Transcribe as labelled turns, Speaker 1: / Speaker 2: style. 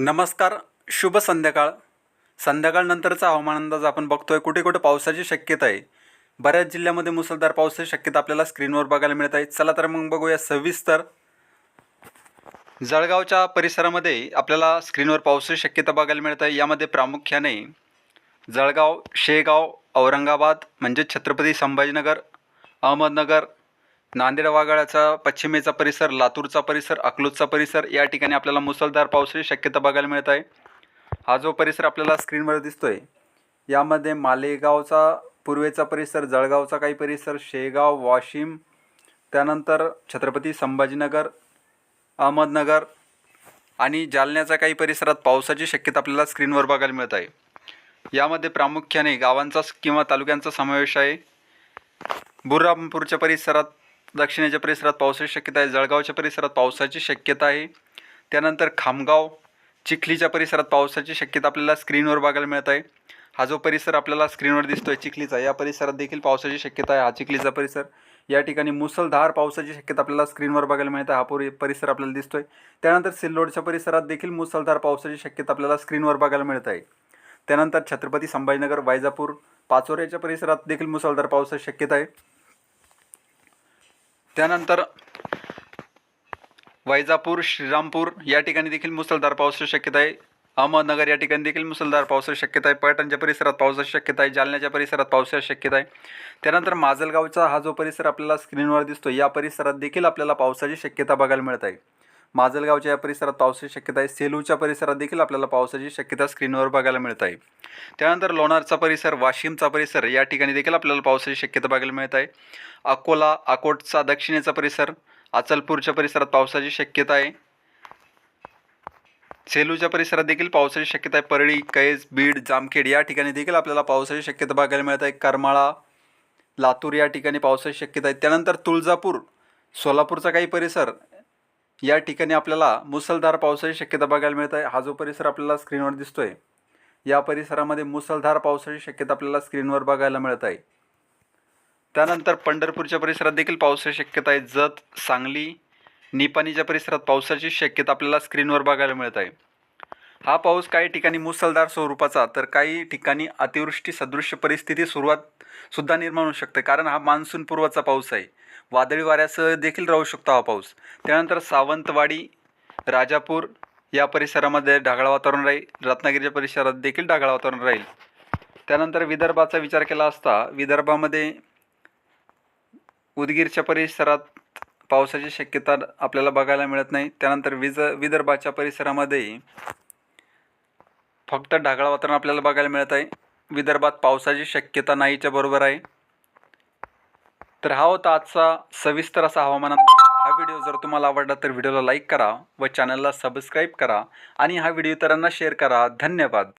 Speaker 1: नमस्कार शुभ संध्याकाळ. संध्याकाळनंतरचा हवामान अंदाज आपण बघतोय. कुठे कुठे पावसाची शक्यता आहे? बऱ्याच जिल्ह्यामध्ये मुसळधार पावसाची शक्यता आपल्याला स्क्रीनवर बघायला मिळत आहे. चला तर मग बघूया सविस्तर. जळगावच्या परिसरामध्ये आपल्याला स्क्रीनवर पावसाची शक्यता बघायला मिळत आहे. यामध्ये प्रामुख्याने जळगाव शेगाव औरंगाबाद म्हणजे छत्रपती संभाजीनगर अहमदनगर नांदेड वाघाळाचा पश्चिमेचा परिसर लातूरचा परिसर अकलूजचा परिसर या ठिकाणी आपल्याला मुसळधार पावसाची शक्यता बघायला मिळत आहे. हा जो परिसर आपल्याला स्क्रीनवर दिसतोय यामध्ये मालेगावचा पूर्वेचा परिसर जळगावचा काही परिसर शेगाव वाशिम त्यानंतर छत्रपती संभाजीनगर अहमदनगर आणि जालन्याच्या काही परिसरात पावसाची शक्यता आपल्याला स्क्रीनवर बघायला मिळत आहे. यामध्ये प्रामुख्याने गावांचा किंवा तालुक्यांचा समावेश आहे. बुर्रामपूरच्या परिसरात दक्षिणेच्या परिसरात पावसाची शक्यता आहे जळगावच्या परिसरात पावसाची शक्यता आहे. त्यानंतर खामगाव चिखलीच्या परिसरात पावसाची शक्यता आपल्याला स्क्रीनवर बघायला मिळत आहे. हा जो परिसर आपल्याला स्क्रीनवर दिसतोय चिखलीचा या परिसरात देखील पावसाची शक्यता आहे. हा चिखलीचा परिसर. या ठिकाणी मुसळधार पावसाची शक्यता आपल्याला स्क्रीनवर बघायला मिळत आहे. हा पुरी परिसर आपल्याला दिसतोय. त्यानंतर सिल्लोडच्या परिसरात देखील मुसळधार पावसाची शक्यता आपल्याला स्क्रीनवर बघायला मिळत आहे. त्यानंतर छत्रपती संभाजीनगर वैजापूर पाचोऱ्याच्या परिसरात देखील मुसळधार पावसाची शक्यता आहे. त्यानंतर वैजापूर श्रीरामपूर या ठिकाणी देखील मुसळधार पावसाची शक्यता आहे. अहमदनगर या ठिकाणी देखील मुसळधार पावसाची शक्यता आहे. पैठणच्या परिसरात पावसाची शक्यता आहे. जालन्याच्या परिसरात पावसाची शक्यता आहे. त्यानंतर माजलगावचा हा जो परिसर आपल्याला स्क्रीनवर दिसतो या परिसरात देखील आपल्याला पावसाची शक्यता बघायला मिळत आहे. माजलगावच्या या परिसरात पावसाची शक्यता आहे. सेलूच्या परिसरात देखील आपल्याला पावसाची शक्यता स्क्रीनवर बघायला मिळत आहे. त्यानंतर लोणारचा परिसर वाशिमचा परिसर या ठिकाणी देखील आपल्याला पावसाची शक्यता बघायला मिळत आहे. अकोला अकोटचा दक्षिणेचा परिसर अचलपूरच्या परिसरात पावसाची शक्यता आहे. सेलूच्या परिसरात देखील पावसाची शक्यता आहे. परळी कैज बीड जामखेड या ठिकाणी देखील आपल्याला पावसाची शक्यता बघायला मिळत आहे. करमाळा लातूर या ठिकाणी पावसाची शक्यता आहे. त्यानंतर तुळजापूर सोलापूरचा काही परिसर या ठिकाणी आपल्याला मुसळधार पावसाची शक्यता बघायला मिळत. आहे हा जो परिसर आपल्याला स्क्रीनवर दिसतोय या परिसरामध्ये मुसळधार पावसाची शक्यता आपल्याला स्क्रीनवर बघायला मिळत आहे त्यानंतर पंढरपूरच्या परिसरात देखील पावसाची शक्यता आहे. जत सांगली निपाणीच्या परिसरात पावसाची शक्यता आपल्याला स्क्रीनवर बघायला मिळत आहे हा पाऊस काही ठिकाणी मुसळधार स्वरूपाचा तर काही ठिकाणी अतिवृष्टी सदृश्य परिस्थिती सुरुवात सुद्धा निर्माण होऊ शकते. कारण हा मान्सून पूर्वाचा पाऊस आहे. वादळी वाऱ्यासह देखील राहू शकतो हा पाऊस. त्यानंतर सावंतवाडी राजापूर या परिसरामध्ये ढगाळ वातावरण राहील. रत्नागिरीच्या परिसरात देखील ढगाळ वातावरण राहील. त्यानंतर विदर्भाचा विचार केला असता विदर्भामध्ये उदगीरच्या परिसरात पावसाची शक्यता आपल्याला बघायला मिळत नाही. त्यानंतर विज विदर्भाच्या परिसरामध्ये फक्त ढगाळ वातावरण आपल्याला बघायला मिळत आहे. विदर्भात पावसाची शक्यता नाहीच्या बरोबर आहे. तर हा होता आजचा सविस्तर असा हवामान हा व्हिडिओ जर तुम्हाला आवडला तर व्हिडिओला लाईक करा व चॅनलला सबस्क्राईब करा आणि हा व्हिडिओ इतरांना शेअर करा. धन्यवाद.